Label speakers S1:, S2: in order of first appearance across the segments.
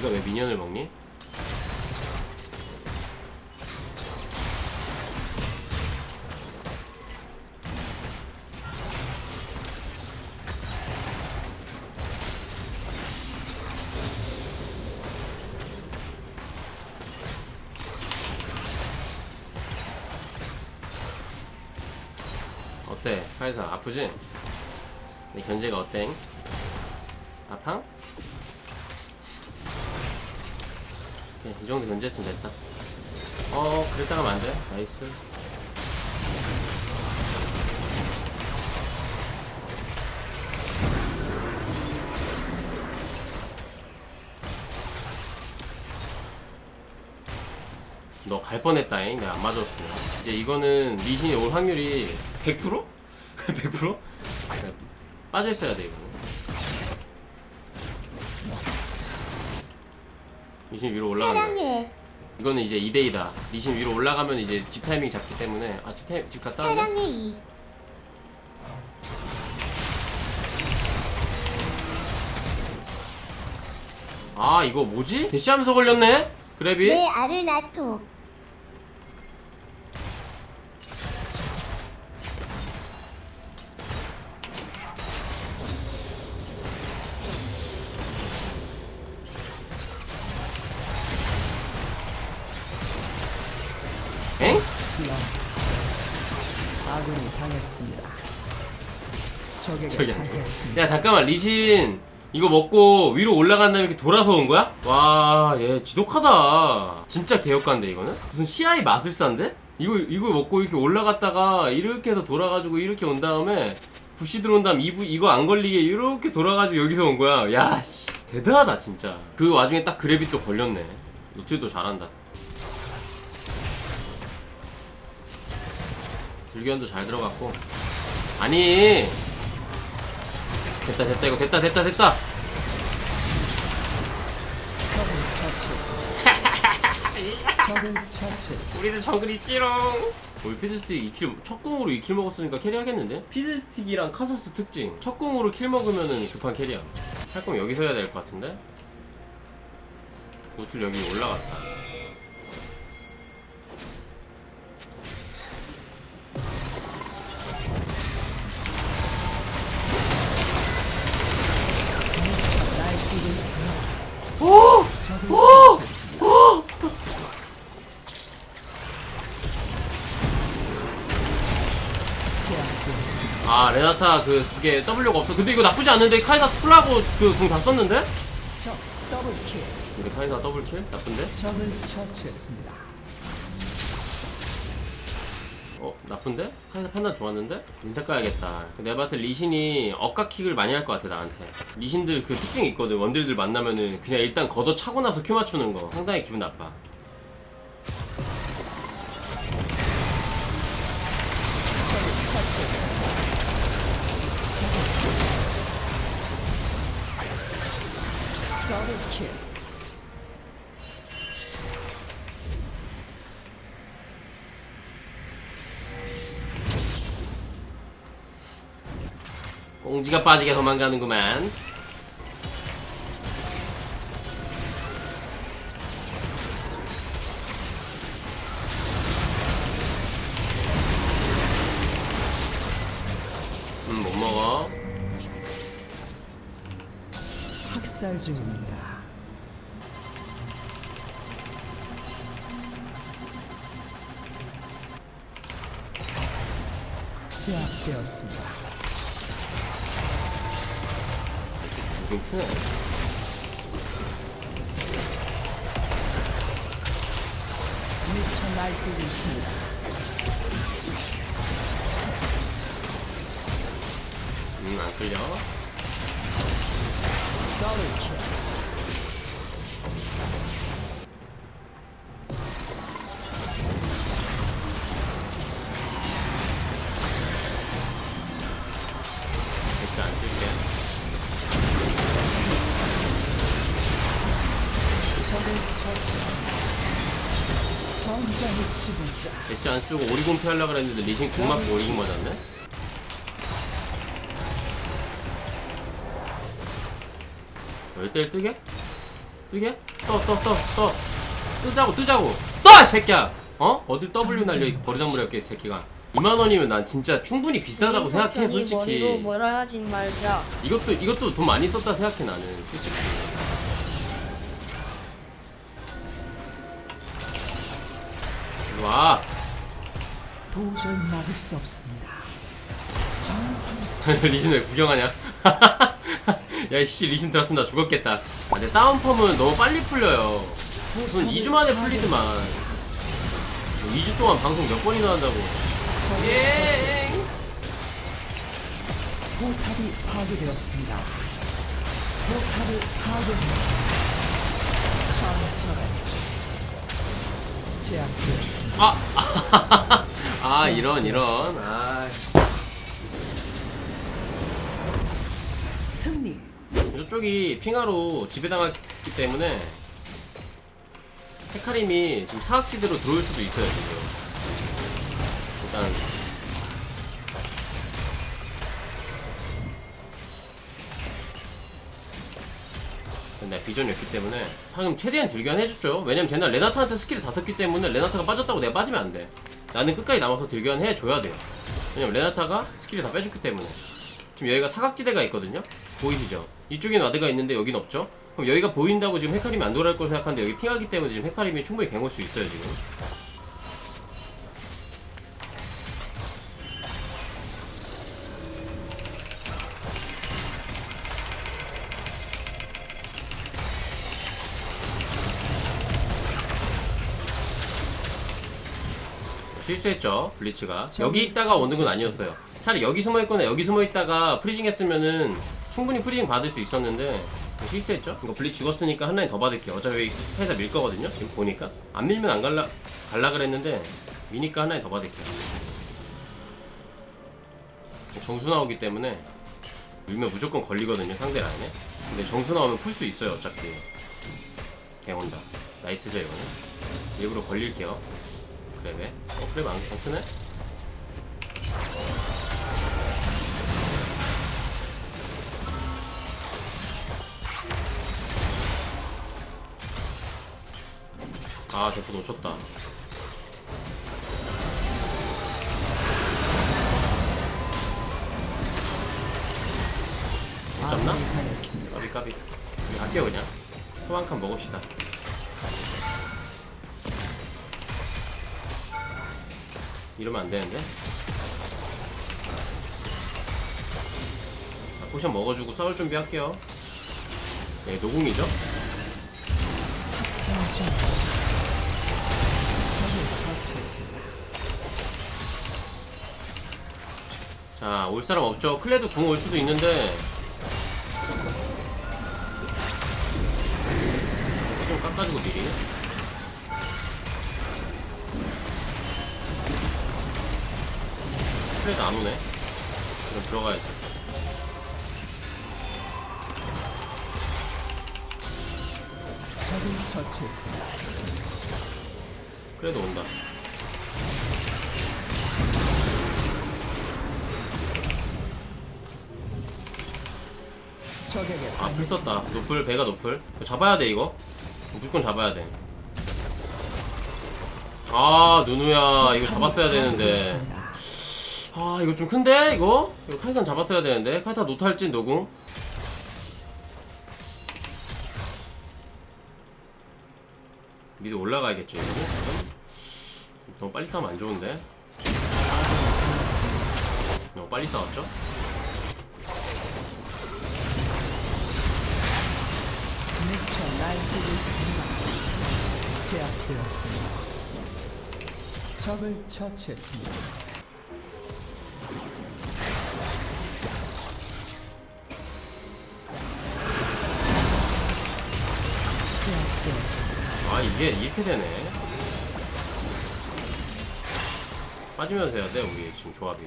S1: 네가 왜 미니언을 먹니? 어때? 카이사 아프지? 내 견제가 어땡? 아팡? 오케이, 이 정도 견제했으면 됐다. 어, 그랬다가 하면 안 돼. 나이스. 너 갈 뻔했다잉. 내가 안 맞았으면. 이제 이거는 리신이 올 확률이 100%? 100%? 네, 빠져 있어야 돼, 이거. 리신 위로 올라간다.
S2: 사랑해
S1: 이거는 이제 2대2다. 리신 위로 올라가면 이제 집 타이밍 잡기 때문에 아집 타임 집 갔다 왔네.
S2: 사랑해 이
S1: 아 이거 뭐지? 대시하면서 걸렸네. 그래비.
S2: 내 아르나토
S3: 당했습니다. 적에게
S1: 저기 안
S3: 당했습니다.
S1: 야 잠깐만 리신 이거 먹고 위로 올라간 다음에 이렇게 돌아서 온 거야? 와, 얘 지독하다. 진짜 개혁가인데 이거는? 무슨 CI 마술사인데? 이거 이거 먹고 이렇게 올라갔다가 이렇게 해서 돌아가지고 이렇게 온 다음에 부시 들어온 다음 이부 이거 안 걸리게 이렇게 돌아가지고 여기서 온 거야. 야, 씨, 대단하다 진짜. 그 와중에 딱 그래비 또 걸렸네. 노틸도 잘한다. 들견도 잘 들어갔고. 아니, 됐다 됐다 이거 됐다 됐다 됐다. 우리는 정글이 찌롱 우리 피드스틱 2킬 첫 궁으로 2킬 먹었으니까 캐리하겠는데? 피드스틱이랑 카서스 특징 첫 궁으로 킬 먹으면은 캐리야 할 거면 여기서 해야 될 것 같은데? 노틀 여기 올라갔다 레나타 그 두 개 W가 없어 근데 이거 나쁘지 않은데 카이사 풀라고 그 궁 다 썼는데?
S3: 적 더블킬.
S1: 근데 카이사 더블킬? 나쁜데?
S3: 적을 처치했습니다.
S1: 어 나쁜데? 카이사 판단 좋았는데? 인사 까야겠다 내가 봤을 때 리신이 억각킥을 많이 할 것 같아 나한테 리신들 그 특징이 있거든 원딜들 만나면은 그냥 일단 걷어 차고 나서 큐 맞추는 거 상당히 기분 나빠
S3: 더블킬.
S1: 꽁지가 빠지게 도망가는구만 음 못 먹어
S3: 학살 중입니다. 제압되었습니다. 미쳐 날뛰고 있습니다.
S1: 음 안 끌려
S3: 더블 킬.
S1: 대시 안 쓰고 오리곤 피하려고 그랬는데 리신 궁 맞고 오리곤 맞았네 열대1 뜨게? 뜨게? 떠 떠 떠 떠 뜨자고 뜨자고 떠! 이 새끼야 어? 어딜 W 날려 이 버리장머리였게 이 새끼가 2만원이면 난 진짜 충분히 비싸다고 생각해
S2: 머리로
S1: 솔직히
S2: 뭐라 하진 말자.
S1: 이것도 이것도 돈 많이 썼다 생각해 나는 솔직히 와
S3: 도저히 막을 수 없습니다. 정상
S1: 리신 왜 구경하냐? 야씨 리신 들었으면 나 죽었겠다 아, 근데 다운펌은 너무 빨리 풀려요 전 2주 만에 풀리더만 2주 동안 방송 몇 번이나 한다고 예
S3: 포탑이 파괴되었습니다. 포탑을 파괴했습니다. 전설은 제압되었습니다.
S1: 아, 아 이런 이런. 아.
S3: 승리.
S1: 이쪽이 핑하로 지배당했기 때문에 헤카림이 지금 사각지대로 들어올 수도 있어요 지금. 일단 내가 비전이었기 때문에. 방금 최대한 들견 해줬죠. 왜냐면 쟤는 레나타한테 스킬을 다 썼기 때문에 레나타가 빠졌다고 내가 빠지면 안돼. 나는 끝까지 남아서 들견 해줘야 돼요. 왜냐면 레나타가 스킬을 다 빼줬기 때문에. 지금 여기가 사각지대가 있거든요? 보이시죠? 이쪽에는 와드가 있는데 여긴 없죠? 그럼 여기가 보인다고 지금 헤카림이 안 돌아올 거라 생각하는데 여기 핑하기 때문에 지금 헤카림이 충분히 갱올 수 있어요 지금 실수했죠 블리츠가. 여기 있다가 오는 건 아니었어요. 차라리 여기 숨어있거나 여기 숨어있다가 프리징 했으면은 충분히 프리징 받을 수 있었는데 실수했죠. 이거 블리츠 죽었으니까 한 라인 더 받을게요. 어차피 스타에서 밀 거거든요 지금 보니까. 안 밀면 안 갈라 갈라 그랬는데 미니까 한 라인 더 받을게요. 정수 나오기 때문에 밀면 무조건 걸리거든요 상대 라인에. 근데 정수 나오면 풀 수 있어요 어차피. 갱 온다. 나이스죠 이거는. 일부러 걸릴게요 그래 어 그래 안, 안 쓰네? 아 대포 놓쳤다 못 잡나?
S3: 아군이 당했습니다.
S1: 까비 까비 우리 갈게요 그냥 칸 먹읍시다 이러면 안 되는데 아, 포션 먹어주고 싸울 준비할게요 네 노궁이죠? 자, 올 사람 없죠? 클레드 궁올 수도 있는데. 좀 깎아주고 미리. 클레드 안 오네. 그럼 들어가야지.
S3: 적을 처치했습니다.
S1: 클레드 온다.
S3: 적에게
S1: 아, 풀
S3: 당했습니다.
S1: 썼다. 노플, 배가 노플. 이거 잡아야 돼, 이거. 무조건 잡아야 돼. 아, 누누야. 이거 잡았어야 되는데. 아 이거 좀 큰데 이거? 이거 카이산 잡았어야 되는데 카이사 노탈진 노궁 미드 올라가야겠죠 이거 너무 빨리 싸우면 안 좋은데 너무 빨리 싸웠죠?
S3: 미쳐 날뛰고 있습니다. 제압되었습니다. 적을 처치했습니다.
S1: 아 이게 이렇게 되네. 빠지면서 해야 돼 우리 지금 조합이.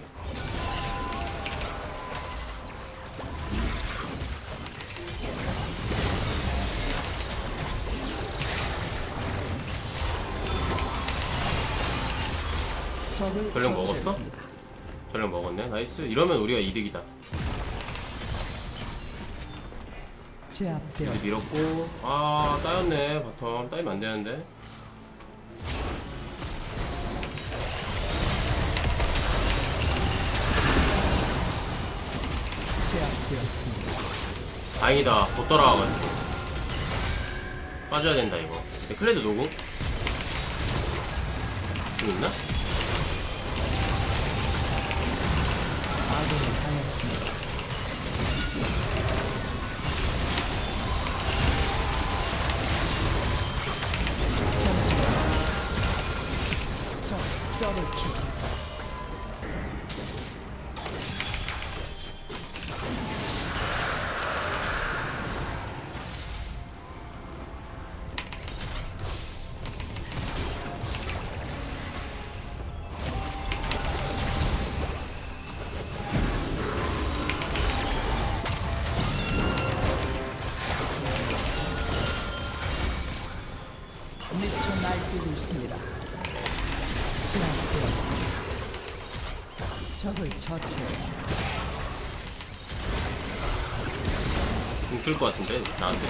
S1: 전력 먹었어? 전력 먹었네? 나이스. 이러면 우리가 이득이다 제
S3: 제압되었습니다.
S1: 밀었고 아 따였네 바텀 따이면 안 되는데
S3: 제압되었습니다.
S1: 다행이다 못 돌아와가지고 빠져야 된다 이거 근데 클레드 노공 좀 있나?
S3: 아군을 당했습니다. 적을 처치했습니다.
S1: 궁쓸 것 같은데 나한테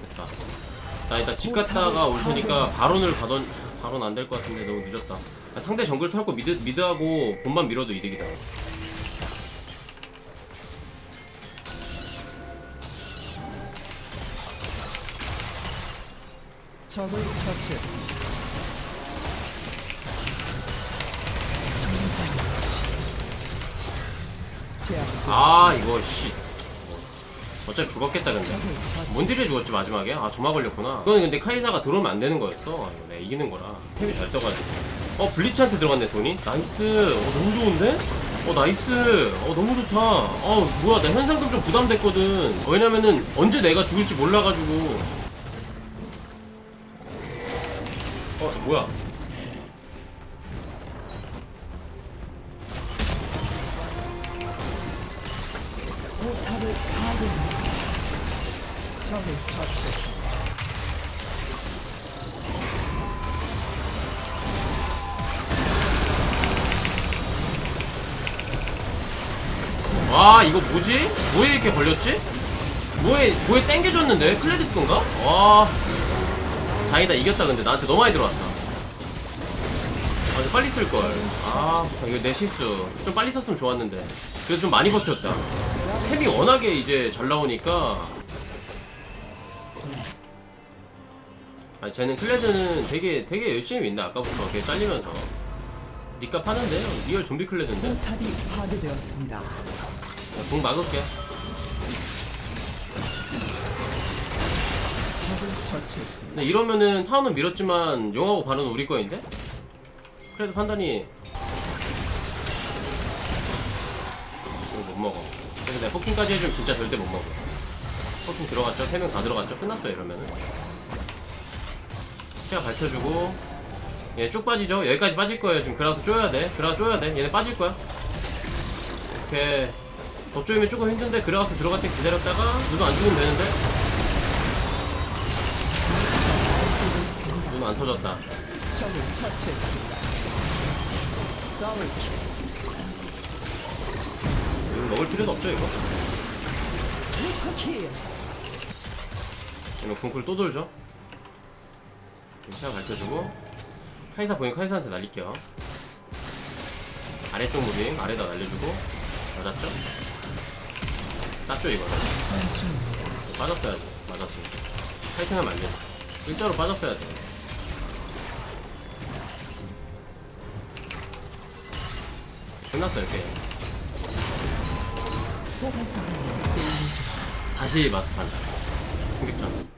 S1: 됐다 나 이따 집 갔다가 올 테니까 바론을 가던 바론 안 될 것 같은데 너무 늦었다 아, 상대 정글 털고 미드, 미드하고 본만 밀어도 이득이다
S3: 적을 처치했습니다.
S1: 아 이거 씨. 어차피 죽었겠다 근데. 몬딜에 죽었지 마지막에? 아 점화 걸렸구나. 그거는 근데 카이사가 들어오면 안 되는 거였어. 아, 이거 내가 이기는 거라. 템이 잘 떠가지고. 어 블리츠한테 들어갔네 돈이? 나이스. 어 너무 좋은데? 어 나이스. 어 너무 좋다. 어 뭐야 나 현상금 좀 부담됐거든. 어, 왜냐면은 언제 내가 죽을지 몰라가지고. 어 뭐야
S3: 적을 처치했습니다.
S1: 와 이거 뭐지? 뭐에 이렇게 걸렸지? 뭐에 뭐에 땡겨줬는데? 클레딧 건가? 와. 다행이다 이겼다 근데. 나한테 너무 많이 들어왔다. 아, 좀 빨리 쓸걸. 아 이거 내 실수. 좀 빨리 썼으면 좋았는데. 그래도 좀 많이 버텼다. 템이 워낙에 이제 잘 나오니까 아 쟤는 클레드는 되게 되게 열심히 민다 아까부터 걔 잘리면서 니값 하는데 리얼 좀비 클레드인데
S3: 포탑이 파괴되었습니다.
S1: 공 막을게
S3: 적을 처치했습니다.
S1: 근데 이러면은 타운은 밀었지만 용하고 바로는 우리 거인데? 그래도 판단이 이거 못 먹어 그래서 내가 포킹까지 해주면 진짜 절대 못 먹어 포킹 들어갔죠? 3명 다 들어갔죠? 끝났어요 이러면은 시야 밝혀주고 얘 쭉 빠지죠? 여기까지 빠질 거예요 지금 그라스 쪼여야 돼 그라스 쪼여야 돼 얘네 빠질 거야 오케이 더 쪼이면 조금 힘든데 그라스 들어갈 때 기다렸다가 누구 안 죽으면 되는데. 눈 안 터졌다. 이거 먹을 필요도 없죠 이거. 이거 궁쿨 또 돌죠 시야 밝혀주고. 카이사 보이면 카이사한테 날릴게요. 아래쪽 무빙 아래다 날려주고. 맞았죠? 땄죠 이거는. 빠졌어야지 맞았으면 파이팅하면 안돼. 일자로 빠졌어야 돼 끝났어요 게임. 다시 마스터한다. 공격전